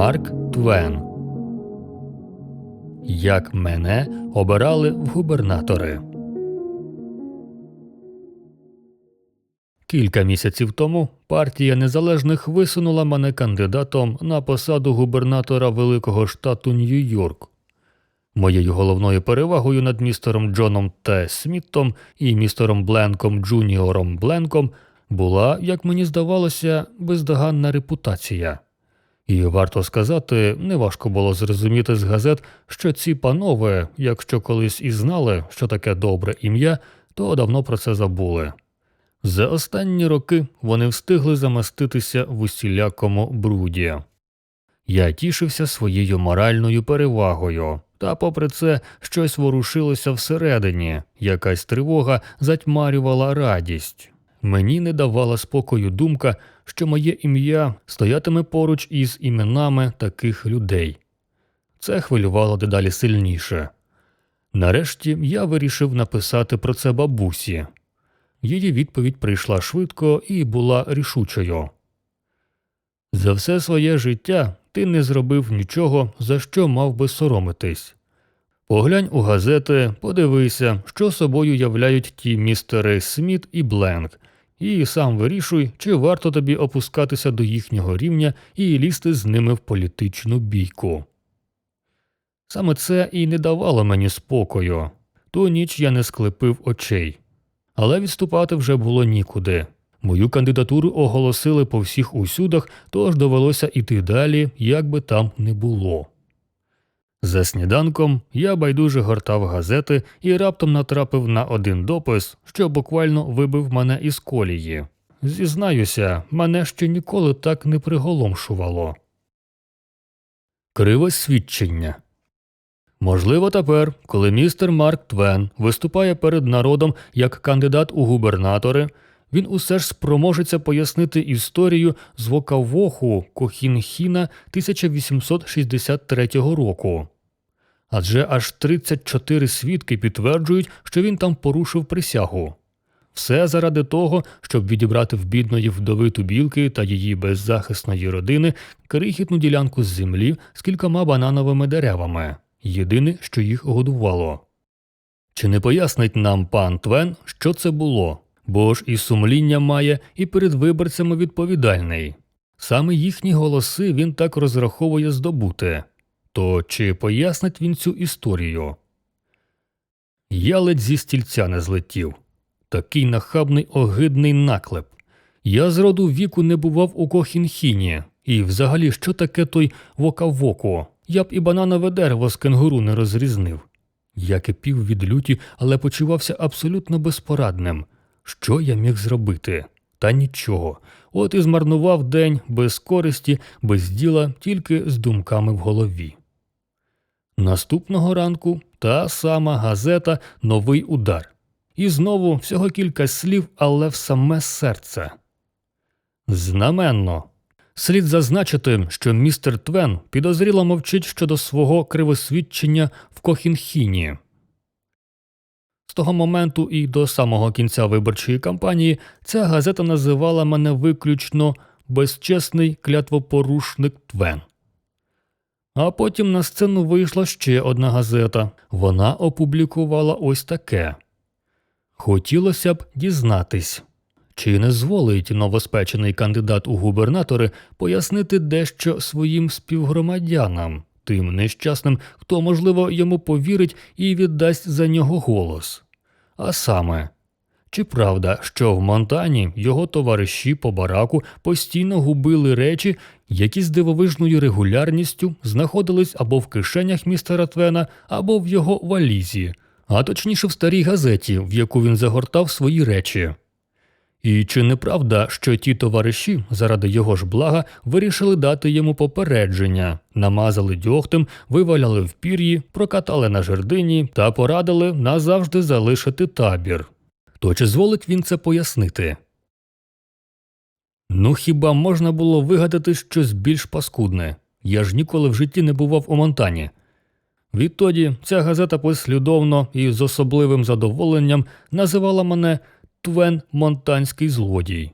Марк Твен. Як мене обирали в губернатори. Кілька місяців тому партія незалежних висунула мене кандидатом на посаду губернатора великого штату Нью-Йорк. Моєю головною перевагою над містером Джоном Т. Сміттом і містером Бленком Джуніором Бленком була, як мені здавалося, бездоганна репутація. І варто сказати, неважко було зрозуміти з газет, що ці панове, якщо колись і знали, що таке добре ім'я, то давно про це забули. За останні роки вони встигли замаститися в усілякому бруді. Я тішився своєю моральною перевагою, та, попри це, щось ворушилося всередині, якась тривога затьмарювала радість. Мені не давала спокою думка, що моє ім'я стоятиме поруч із іменами таких людей. Це хвилювало дедалі сильніше. Нарешті я вирішив написати про це бабусі. Її відповідь прийшла швидко і була рішучою. За все своє життя ти не зробив нічого, за що мав би соромитись. Поглянь у газети, подивися, що собою являють ті містери Сміт і Бленк, і сам вирішуй, чи варто тобі опускатися до їхнього рівня і лізти з ними в політичну бійку. Саме це і не давало мені спокою. Ту ніч я не склепив очей. Але відступати вже було нікуди. Мою кандидатуру оголосили по всіх усюдах, тож довелося іти далі, як би там не було. За сніданком я байдуже гортав газети і раптом натрапив на один допис, що буквально вибив мене із колії. Зізнаюся, мене ще ніколи так не приголомшувало. Криве свідчення. Можливо, тепер, коли містер Марк Твен виступає перед народом як кандидат у губернатори, він усе ж спроможеться пояснити історію з Вокавоху Кохінхіна 1863 року. Адже аж 34 свідки підтверджують, що він там порушив присягу. Все заради того, щоб відібрати в бідної вдовиту білки та її беззахисної родини крихітну ділянку з землі з кількома банановими деревами єдине, що їх годувало. Чи не пояснить нам пан Твен, що це було? Бо ж і сумління має, і перед виборцями відповідальний. Саме їхні голоси він так розраховує здобути. То чи пояснить він цю історію? Я ледь зі стільця не злетів. Такий нахабний огидний наклеп. Я з роду віку не бував у Кохінхіні, і взагалі що таке той вока-воко? Я б і бананове дерево з кенгуру не розрізнив. Я кипів від люті, але почувався абсолютно безпорадним. Що я міг зробити? Та нічого. От і змарнував день без користі, без діла, тільки з думками в голові. Наступного ранку та сама газета Новий удар. І знову всього кілька слів, але в саме серце. Знаменно. Слід зазначити, що містер Твен підозріло мовчить щодо свого кривосвідчення в Кохінхіні. З того моменту і до самого кінця виборчої кампанії ця газета називала мене виключно безчесний клятвопорушник Твен. А потім на сцену вийшла ще одна газета. Вона опублікувала ось таке. Хотілося б дізнатись, чи не зволить новоспечений кандидат у губернатори пояснити дещо своїм співгромадянам, тим нещасним, хто, можливо, йому повірить і віддасть за нього голос. А саме, чи правда, що в Монтані його товариші по бараку постійно губили речі, які з дивовижною регулярністю знаходились або в кишенях містера Твена, або в його валізі, а точніше в старій газеті, в яку він загортав свої речі. І чи не правда, що ті товариші, заради його ж блага, вирішили дати йому попередження, намазали дьогтем, виваляли в пір'ї, прокатали на жердині та порадили назавжди залишити табір? То чи зволить він це пояснити? Ну хіба можна було вигадати щось більш паскудне? Я ж ніколи в житті не бував у Монтані. Відтоді ця газета послідовно і з особливим задоволенням називала мене Твен Монтанський злодій.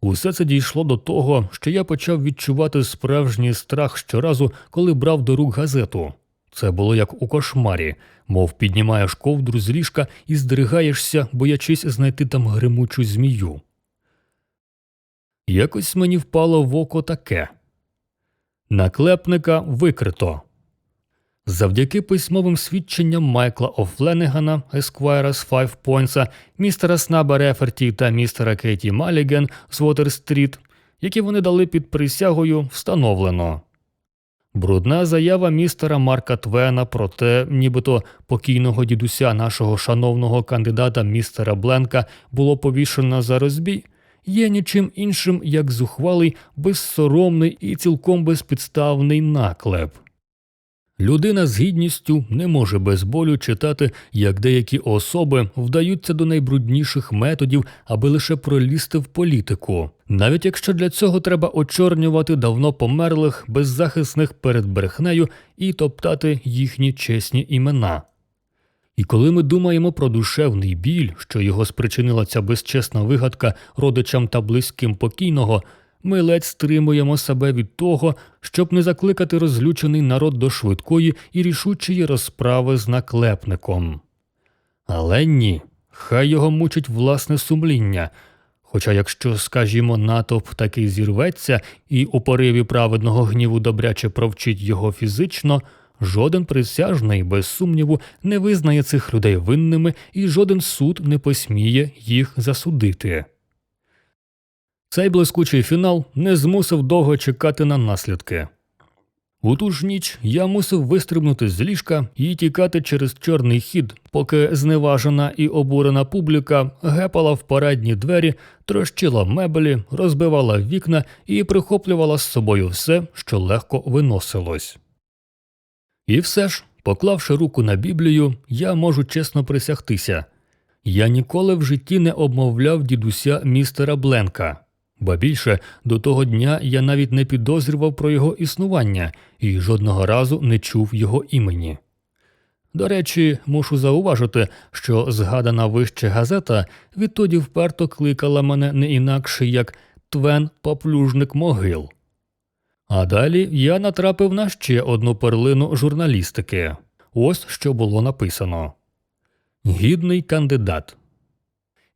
Усе це дійшло до того, що я почав відчувати справжній страх щоразу, коли брав до рук газету. Це було як у кошмарі, мов піднімаєш ковдру з ліжка і здригаєшся, боячись знайти там гримучу змію. Якось мені впало в око таке наклепника викрито. Завдяки письмовим свідченням Майкла Офленегана, Есквайра з Five Points, містера Снаба Реферті та містера Кеті Маліген з Уотер-стріт, які вони дали під присягою, встановлено. Брудна заява містера Марка Твена про те, нібито покійного дідуся нашого шановного кандидата містера Бленка було повішено за розбій, є нічим іншим, як зухвалий, безсоромний і цілком безпідставний наклеп. Людина з гідністю не може без болю читати, як деякі особи вдаються до найбрудніших методів, аби лише пролізти в політику, навіть якщо для цього треба очорнювати давно померлих, беззахисних перед брехнею і топтати їхні чесні імена. І коли ми думаємо про душевний біль, що його спричинила ця безчесна вигадка родичам та близьким покійного, ми ледь стримуємо себе від того, щоб не закликати розлючений народ до швидкої і рішучої розправи з наклепником. Але ні, хай його мучить власне сумління. Хоча, якщо, скажімо, натовп таки зірветься і у пориві праведного гніву добряче провчить його фізично, жоден присяжний, без сумніву, не визнає цих людей винними і жоден суд не посміє їх засудити. Цей блискучий фінал не змусив довго чекати на наслідки. У ту ж ніч я мусив вистрибнути з ліжка і тікати через чорний хід, поки зневажена і обурена публіка гепала в парадні двері, трощила меблі, розбивала вікна і прихоплювала з собою все, що легко виносилось. І все ж, поклавши руку на Біблію, я можу чесно присягтися. Я ніколи в житті не обмовляв дідуся містера Бленка. Ба більше до того дня я навіть не підозрював про його існування і жодного разу не чув його імені. До речі, мушу зауважити, що згадана вище газета відтоді вперто кликала мене не інакше як Твен Поплюжник могил. А далі я натрапив на ще одну перлину журналістики. Ось що було написано: Гідний кандидат.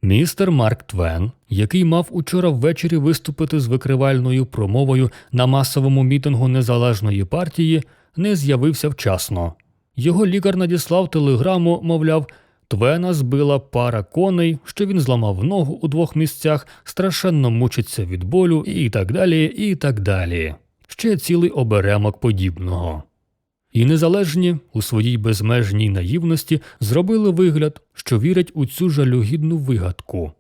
Містер Марк Твен, який мав учора ввечері виступити з викривальною промовою на масовому мітингу незалежної партії, не з'явився вчасно. Його лікар надіслав телеграму, мовляв, Твена збила пара коней, що він зламав ногу у двох місцях, страшенно мучиться від болю і так далі, і так далі. Ще цілий оберемок подібного. І незалежні у своїй безмежній наївності зробили вигляд, що вірять у цю жалюгідну вигадку,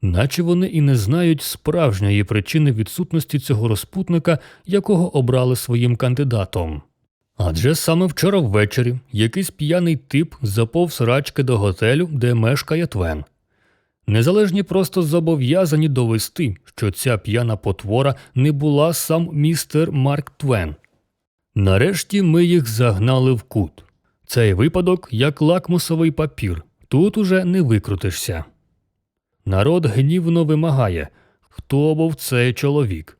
наче вони і не знають справжньої причини відсутності цього розпутника, якого обрали своїм кандидатом. Адже саме вчора ввечері якийсь п'яний тип заповз рачки до готелю, де мешкає Твен. Незалежні просто зобов'язані довести, що ця п'яна потвора не була сам містер Марк Твен. Нарешті ми їх загнали в кут. Цей випадок як лакмусовий папір, тут уже не викрутишся. Народ гнівно вимагає, хто був цей чоловік.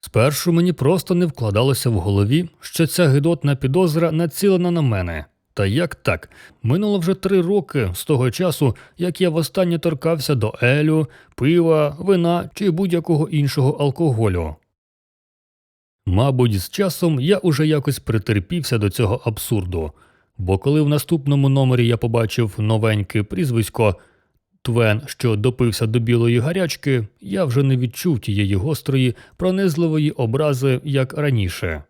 Спершу мені просто не вкладалося в голові, що ця гидотна підозра націлена на мене. Та як так? Минуло вже три роки з того часу, як я востаннє торкався до елю, пива, вина чи будь-якого іншого алкоголю. Мабуть, з часом я уже якось притерпівся до цього абсурду, бо коли в наступному номері я побачив новеньке прізвисько Твен, що допився до білої гарячки, я вже не відчув тієї гострої, пронизливої образи, як раніше.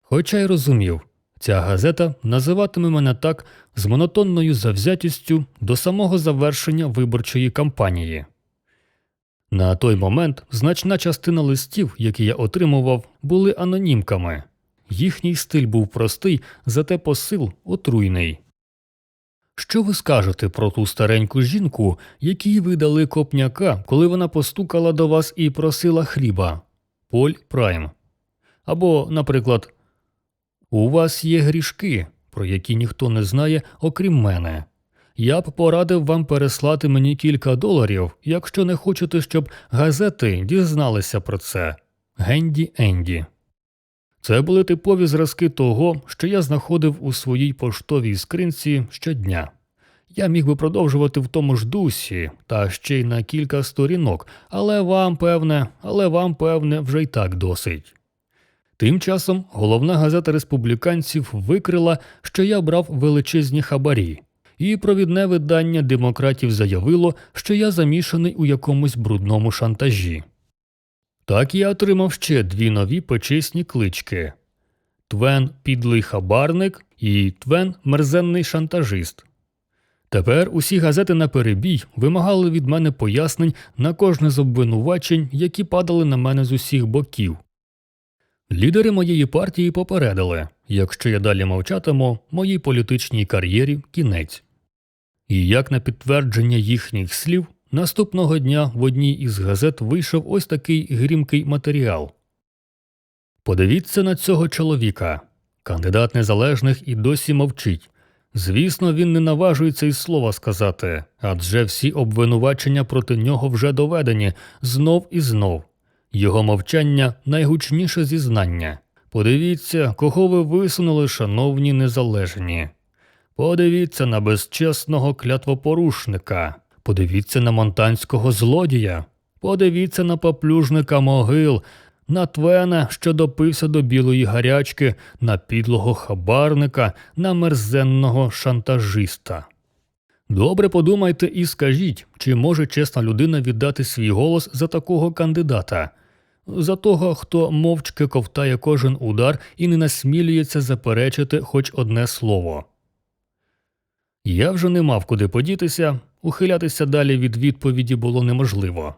Хоча й розумів, ця газета називатиме мене так з монотонною завзятістю до самого завершення виборчої кампанії. На той момент значна частина листів, які я отримував, були анонімками. Їхній стиль був простий, зате посил отруйний. Що ви скажете про ту стареньку жінку, якій ви дали копняка, коли вона постукала до вас і просила хліба? Поль Прайм. Або, наприклад, У вас є грішки, про які ніхто не знає, окрім мене. Я б порадив вам переслати мені кілька доларів, якщо не хочете, щоб газети дізналися про це. Генді Енді. Це були типові зразки того, що я знаходив у своїй поштовій скринці щодня. Я міг би продовжувати в тому ж дусі, та ще й на кілька сторінок, але вам, певне, але вам, певне, вже й так досить. Тим часом головна газета республіканців викрила, що я брав величезні хабарі, і провідне видання демократів заявило, що я замішаний у якомусь брудному шантажі. Так я отримав ще дві нові почесні клички Твен підлий хабарник і Твен мерзенний шантажист. Тепер усі газети на перебій вимагали від мене пояснень на кожне з обвинувачень, які падали на мене з усіх боків. Лідери моєї партії попередили, якщо я далі мовчатиму, моїй політичній кар'єрі кінець. І як на підтвердження їхніх слів, наступного дня в одній із газет вийшов ось такий грімкий матеріал. Подивіться на цього чоловіка. Кандидат незалежних і досі мовчить. Звісно, він не наважується й слова сказати, адже всі обвинувачення проти нього вже доведені знов і знов. Його мовчання найгучніше зізнання. Подивіться, кого ви висунули, шановні незалежні. Подивіться на безчесного клятвопорушника, подивіться на монтанського злодія, подивіться на поплюжника могил, на Твена, що допився до білої гарячки, на підлого хабарника, на мерзенного шантажиста. Добре подумайте і скажіть, чи може чесна людина віддати свій голос за такого кандидата, за того, хто мовчки ковтає кожен удар і не насмілюється заперечити хоч одне слово. Я вже не мав куди подітися, ухилятися далі від відповіді було неможливо.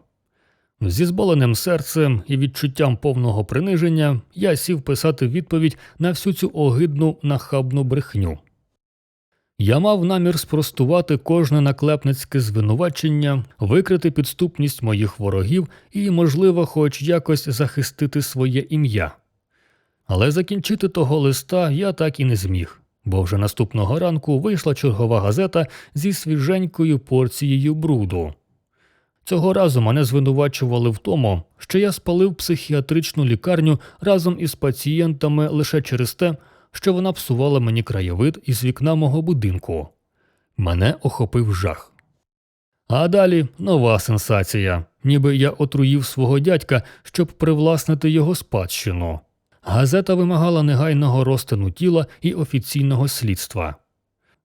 Зі зболеним серцем і відчуттям повного приниження я сів писати відповідь на всю цю огидну нахабну брехню. Я мав намір спростувати кожне наклепницьке звинувачення, викрити підступність моїх ворогів і, можливо, хоч якось захистити своє ім'я. Але закінчити того листа я так і не зміг, бо вже наступного ранку вийшла чергова газета зі свіженькою порцією бруду. Цього разу мене звинувачували в тому, що я спалив психіатричну лікарню разом із пацієнтами лише через те, що вона псувала мені краєвид із вікна мого будинку. Мене охопив жах. А далі нова сенсація, ніби я отруїв свого дядька, щоб привласнити його спадщину. Газета вимагала негайного розтину тіла і офіційного слідства.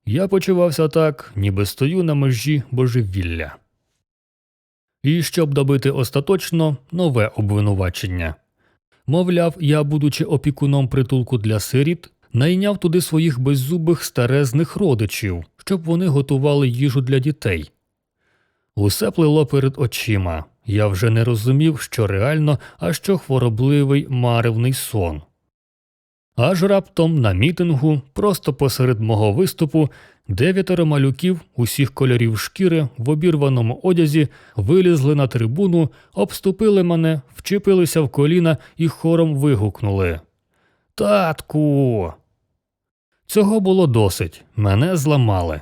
Я почувався так, ніби стою на межі божевілля. І щоб добити остаточно нове обвинувачення. Мовляв, я, будучи опікуном притулку для сиріт, найняв туди своїх беззубих старезних родичів, щоб вони готували їжу для дітей. Усе плило перед очима. Я вже не розумів, що реально, а що хворобливий маревний сон. Аж раптом на мітингу, просто посеред мого виступу, дев'ятеро малюків усіх кольорів шкіри в обірваному одязі вилізли на трибуну, обступили мене, вчепилися в коліна і хором вигукнули Татку. Цього було досить. Мене зламали.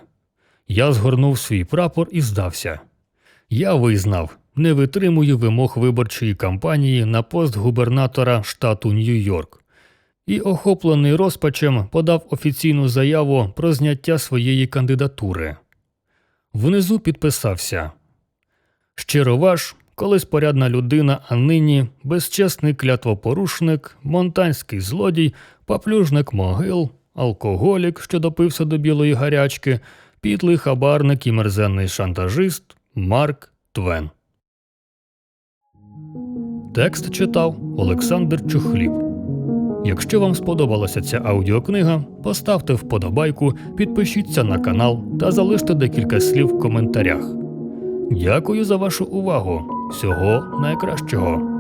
Я згорнув свій прапор і здався. Я визнав, не витримую вимог виборчої кампанії на пост губернатора штату Нью-Йорк і, охоплений розпачем, подав офіційну заяву про зняття своєї кандидатури. Внизу підписався Щиро ваш, колись порядна людина, а нині безчесний клятвопорушник, монтанський злодій, поплюжник могил, алкоголік, що допився до білої гарячки, підлий хабарник і мерзенний шантажист Марк Твен. Текст читав Олександр Чухліб. Якщо вам сподобалася ця аудіокнига, поставте вподобайку, підпишіться на канал та залиште декілька слів в коментарях. Дякую за вашу увагу. Всього найкращого.